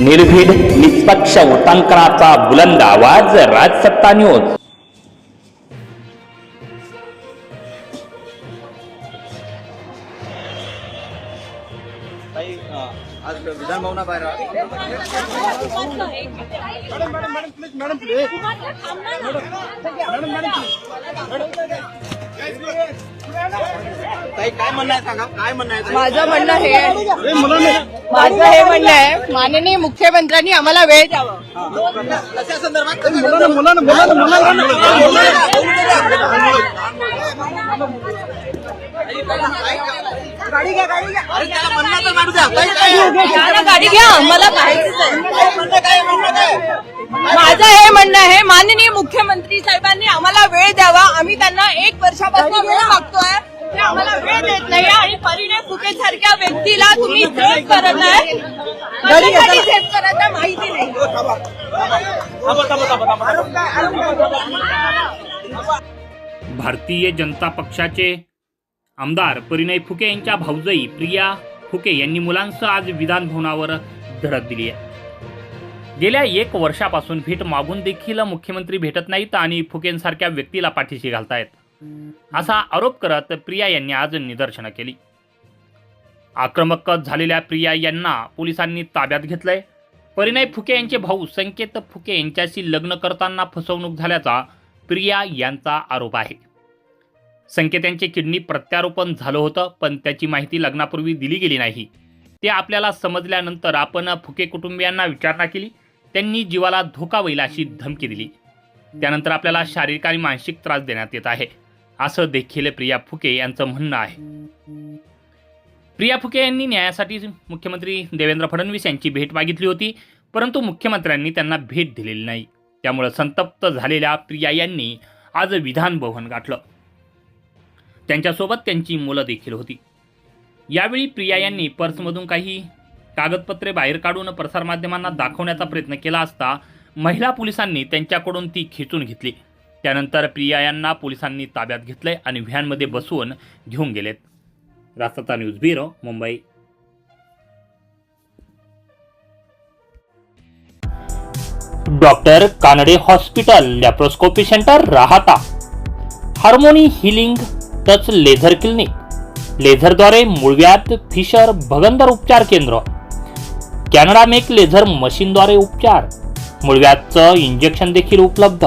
निर्भीड निष्पक्ष उटांकनाचा बुलंद आवाज राजसत्ता न्यूज आज विधान भवनाबाहेर ताई काय म्हणणं आहे सांगा? काय म्हणणं आहे? ताई? माझं म्हणणं हे आहे- माझं हे म्हणणं आहे माननीय मुख्यमंत्र्यांनी आम्हाला वेळ द्यावा. कशा संदर्भात? गाडी घ्या गाडी घ्या. अरे त्याला म्हणणं तर काढू द्या. ताई, काय आहे? घ्या ना गाडी घ्या. मला माहितीच आहे. काय म्हणणं काय म्हणणं काय? माझं हे म्हणणं आहे माननीय मुख्यमंत्री साहेबांनी आम्हाला वेळ द्यावा. वर्षापासून वेळ मागतोय ते आम्हाला वेळ देत नाही. आणि परिणय फुके सारख्या व्यक्तीला तुम्ही करत आहे कशासाठी सेफ करत आहे माहिती नाही. भारतीय जनता पक्षाचे आमदार परिणय फुके यांच्या भाऊजाई प्रिया फुके यांनी मुलांसह आज विधान भवनावर धडक दिली आहे. गेल्या एक वर्षापासून भेट मागून देखील मुख्यमंत्री भेटत नाहीत आणि फुकेंसारख्या व्यक्तीला पाठीशी घालतायत. असा आरोप करत प्रिया यांनी आज निदर्शनं केली. आक्रमक झालेल्या प्रिया यांना पोलिसांनी ताब्यात घेतलंय. परिणय फुके यांचे भाऊ संकेत फुके यांच्याशी लग्न करताना फसवणूक झाल्याचा प्रिया यांचा आरोप आहे. संकेत यांचे किडनी प्रत्यारोपण झालं होतं पण त्याची माहिती लग्नापूर्वी दिली गेली नाही. ते आपल्याला समजल्यानंतर आपण फुके कुटुंबियांना विचारणा केली. त्यांनी जीवाला धोका होईल अशी धमकी दिली. त्यानंतर आपल्याला शारीरिक आणि मानसिक त्रास देण्यात येत आहे. असं देखील प्रिया फुके यांचं म्हणणं आहे. प्रिया फुके यांनी न्यायासाठी मुख्यमंत्री देवेंद्र फडणवीस यांची भेट मागितली होती परंतु मुख्यमंत्र्यांनी त्यांना भेट दिलेली नाही. त्यामुळे संतप्त झालेल्या प्रिया यांनी आज विधान भवन गाठलं. त्यांच्यासोबत त्यांची मुलं देखील होती. यावेळी प्रिया यांनी पर्समधून काही कागदपत्रे बाहेर काढून प्रसारमाध्यमांना दाखवण्याचा प्रयत्न केला असता महिला पोलिसांनी त्यांच्याकडून ती खेचून घेतली. त्यानंतर प्रिया यांना पोलिसांनी ताब्यात घेतलंय आणि व्हॅनमध्ये बसवून घेऊन गेलेत. Rasta news bureau Mumbai. Doctor Kanade hospital laparoscopy center Rahata. Harmony healing touch laser clinic. लेझरद्वारे मुळव्यात फिशर भगंदर उपचार केंद्र. कॅनडा मेक लेझर मशीनद्वारे उपचार. मुळव्यातचं इंजेक्शन देखील उपलब्ध.